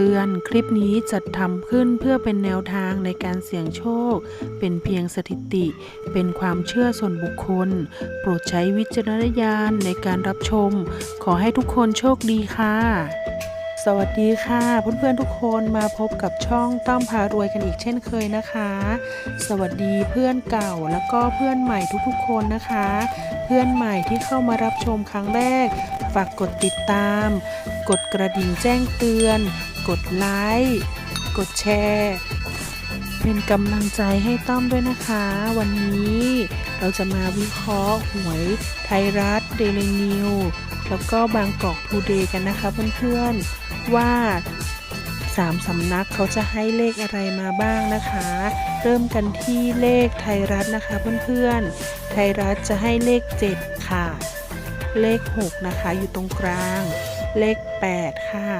เตือน คลิปนี้จัดทำขึ้นเพื่อเป็นแนวทางในการเสี่ยงโชค เป็นเพียงสถิติ เป็นความเชื่อส่วนบุคคล โปรดใช้วิจารณญาณในการรับชม ขอให้ทุกคนโชคดีค่ะ สวัสดีค่ะ เพื่อนๆทุกคนมาพบกับช่องต้อมพารวยกันอีกเช่นเคยนะคะ สวัสดีเพื่อนเก่าแล้วก็เพื่อนใหม่ทุกๆ คนนะคะ เพื่อนใหม่ที่เข้ามารับชมครั้งแรกฝากกดติดตาม กดกระดิ่งแจ้งเตือน กดไลค์ กดแชร์ เป็นกำลังใจให้ต้อมด้วยนะคะ วันนี้เราจะมาวิเคราะห์หวยไทยรัฐเดลินิวแล้วก็บางกอกทูเดย์กันนะคะเพื่อนๆ ว่าสามสำนักเขาจะให้เลขอะไรมาบ้างนะคะ เริ่มกันที่เลขไทยรัฐนะคะเพื่อนๆ ไทยรัฐจะให้เลข 7 ค่ะ เลข 6 นะคะอยู่ตรงกลาง เลข 8 ค่ะ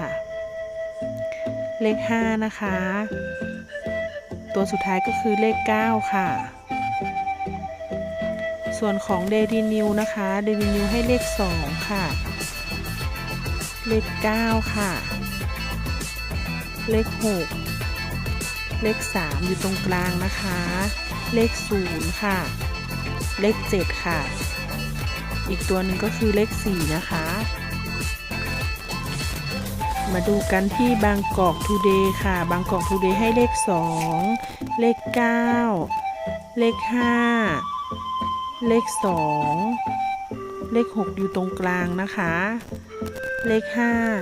เลข 5 นะคะ ตัวสุดท้ายก็คือเลข 9 ค่ะ ส่วนของ Daily New นะคะ Daily New ให้เลข 2 ค่ะ เลข 9 ค่ะ เลข 6 เลข 3 อยู่ตรงกลางนะคะ เลข 0 ค่ะ เลข 7 ค่ะ อีกตัวหนึ่งก็คือเลข 4 นะคะ มาดูกันที่บางกอกทูเดย์ค่ะ บางกอกทูเดย์ให้เลข 2 เลข 9 เลข 5 เลข 2 เลข 6 อยู่ตรงกลางนะคะ เลข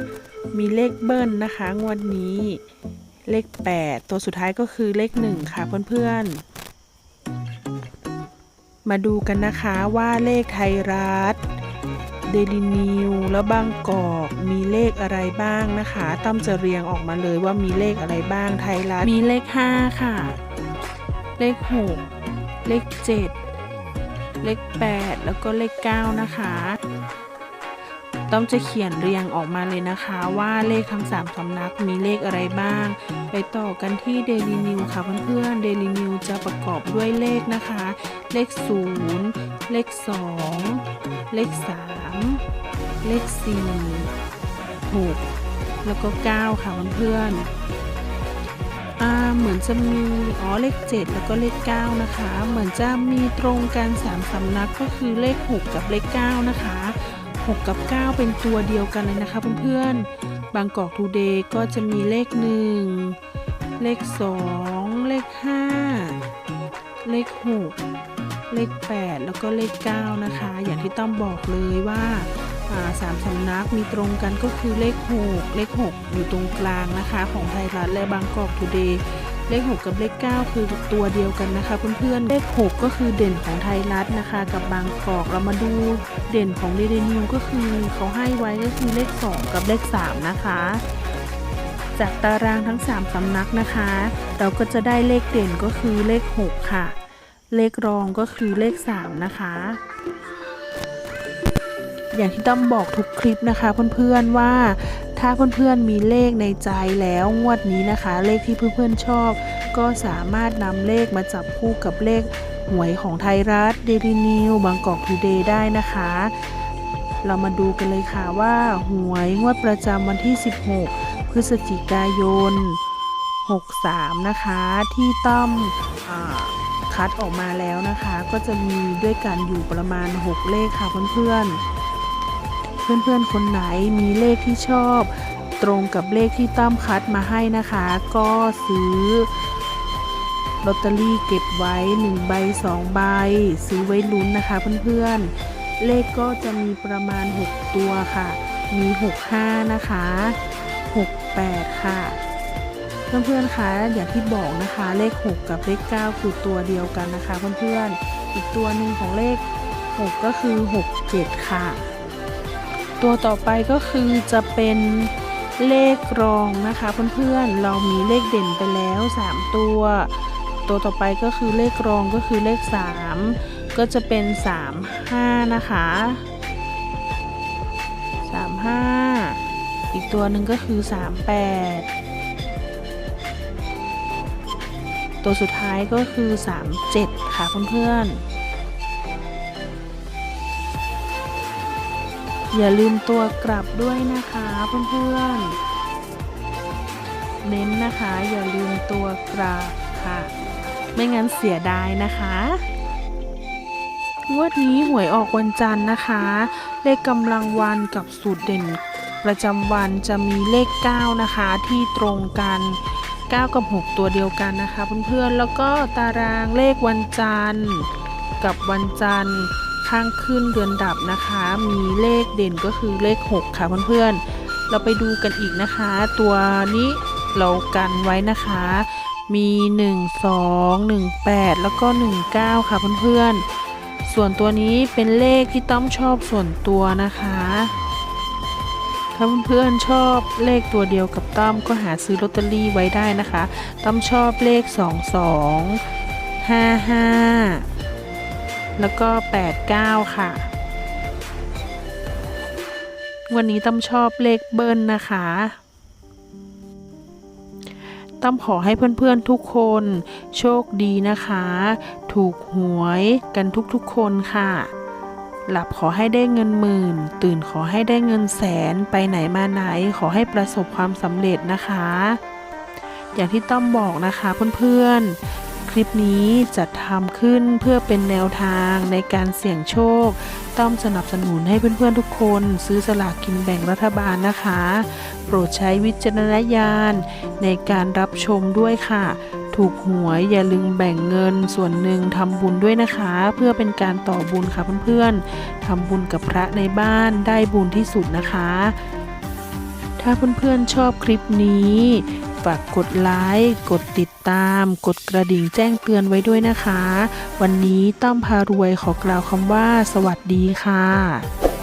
5 มีเลขเบิ้ลนะคะ งวดนี้ เลข 8 ตัวสุดท้ายก็คือเลข 1 ค่ะเพื่อนๆ มาดูกันนะคะว่าเลขไทยรัฐ เดลินิวแล้วบางกอกมีเลขอะไรบ้างนะคะต้อมจะเรียงออกมาเลยว่ามีเลขอะไรบ้างไทยรัฐมีเลข 5 ค่ะ เลข 6 เลข 7 เลข 8 แล้วก็เลข 9 นะคะต้อมจะเขียนเรียงออกมาเลยนะคะว่าเลขทั้ง3สำนักมีเลขอะไรบ้าง ไปต่อกันที่ Daily New ค่ะเพื่อนๆ Daily New จะประกอบด้วยเลขนะคะ เลข 0 เลข 2 เลข 3 เลข 4 6 แล้วก็ 9 ค่ะเพื่อนๆอ่าเหมือนจะมี อ๋อ เลข 7 แล้วก็เลข 9 นะคะ เหมือนจะมีตรงกัน3สำนักก็คือเลข 6 กับเลข 9 นะคะ 6 กับ 9 เป็นตัวเดียวกันเลยนะคะเพื่อนๆ บางกอกทูเดย์ก็จะมีเลข 1 เลข 2 เลข 5 เลข 6 เลข 8 แล้วก็เลข 9 นะคะ อย่างที่ต้อมบอกเลยว่าอ่าสามสำนักมีตรงกันก็คือเลข 6 เลข 6 อยู่ตรงกลางนะคะ ของไทยรัฐและบางกอกทูเดย์เลข 6 กับเลข 9 คือตัวเดียวกันนะคะเพื่อนๆเลข 6 ก็คือเด่นของไทยรัฐนะคะ กับบางกอกเรามาดูเด่นของเดลินิวก็คือเขาให้ไว้ก็คือเลข 2 กับเลข 3 นะคะ จากตารางทั้ง 3 สำนักนะคะ เราก็จะได้เลขเด่นก็คือเลข 6 ค่ะ เลขรองก็คือเลข 3 นะคะ อย่างที่ต้อมบอกทุกคลิปนะคะเพื่อนๆว่าถ้าเพื่อนๆมีเลขในใจแล้วงวดนี้นะคะ เลขที่เพื่อนๆชอบ ก็สามารถนำเลขมาจับคู่กับเลขหวยของไทยรัฐเดลินิวบางกอกทูเดย์ได้นะคะ เรามาดูกันเลยค่ะว่า หวยงวดประจำวันที่ 16 พฤศจิกายน 63 นะคะ ที่ต้อมอา คัดออกมาแล้วนะคะ ก็จะมีด้วยกันอยู่ประมาณ 6 เลขค่ะเพื่อนๆ เพื่อนๆคนไหนมีเลขที่ชอบ ตรงกับเลขที่ตั้มคัดมาให้นะคะ ก็ซื้อลอตเตอรี่เก็บไว้1ใบ2ใบซื้อไว้ลุ้นนะคะเพื่อนๆ เลขก็จะมีประมาณ 6 ตัวค่ะ มี 65 นะคะ 68 ค่ะ เพื่อนๆคะอย่างที่บอกนะคะ เลข 6 กับเลข 9 คือตัวเดียวกันนะคะ เพื่อนๆอีกตัวหนึ่งของเลข 6 ก็คือ 67 ค่ะ ตัวต่อไปก็คือจะเป็นเลขรองนะคะเพื่อนๆเรามีเลขเด่นไปแล้ว 3 ตัว ตัวต่อไปก็คือเลขรองก็คือเลข 3 ก็จะเป็น 3 5 นะคะ 35 อีกตัวหนึ่งก็คือ 38 ตัวสุดท้ายก็คือ 37 ค่ะเพื่อนๆ อย่าลืมตัวกลับด้วยนะคะเพื่อนๆ เน้นนะคะอย่าลืมตัวกราบค่ะ ไม่งั้นเสียดายนะคะงวดนี้หวยออกวันจันทร์นะคะ เลขกำลังวันกับสูตรเด่น ประจำวันจะมีเลข 9 นะคะที่ตรงกัน 9 กับ 6 ตัวเดียวกันนะคะเพื่อนๆ แล้วก็ตารางเลขวันจันทร์กับวันจันทร์ข้างขึ้นเดือนดับนะคะ มีเลขเด่นก็คือเลข 6 ค่ะเพื่อนๆ เราไปดูกันอีกนะคะ ตัวนี้เรากันไว้นะคะ มี 1 2 1 8 แล้วก็ 19 ค่ะเพื่อนๆ ส่วนตัวนี้เป็นเลขที่ต้อมชอบส่วนตัวนะคะ ถ้าเพื่อนๆชอบเลขตัวเดียวกับต้อมก็หาซื้อลอตเตอรี่ไว้ได้นะคะต้อมชอบเลข 2 2 5 5 แล้วก็ 89 ค่ะ วันนี้ต้อมชอบเลขเบิ้ลนะคะต้อมขอให้เพื่อนๆทุกคนโชคดีนะคะ ถูกหวยกันทุกๆคนค่ะ หลับขอให้ได้เงินหมื่น ตื่นขอให้ได้เงินแสน ไปไหนมาไหนขอให้ประสบความสำเร็จนะคะ อย่างที่ต้อมบอกนะคะเพื่อนๆ คลิปนี้จัดทำขึ้นเพื่อเป็นแนวทางในการเสี่ยงโชค ต้อมสนับสนุนให้เพื่อนๆทุกคนซื้อสลากกินแบ่งรัฐบาลนะคะ โปรดใช้วิจารณญาณในการรับชมด้วยค่ะ ถูกหวยอย่าลืมแบ่งเงินส่วนหนึ่งทำบุญด้วยนะคะ เพื่อเป็นการต่อบุญค่ะเพื่อนๆทำบุญกับพระในบ้านได้บุญที่สุดนะคะ ถ้าเพื่อนๆชอบคลิปนี้ฝากกดไลค์กดติดตาม กดกระดิ่งแจ้งเตือนไว้ด้วยนะคะ วันนี้ต้อมพารวยขอกล่าวคำว่า สวัสดีค่ะ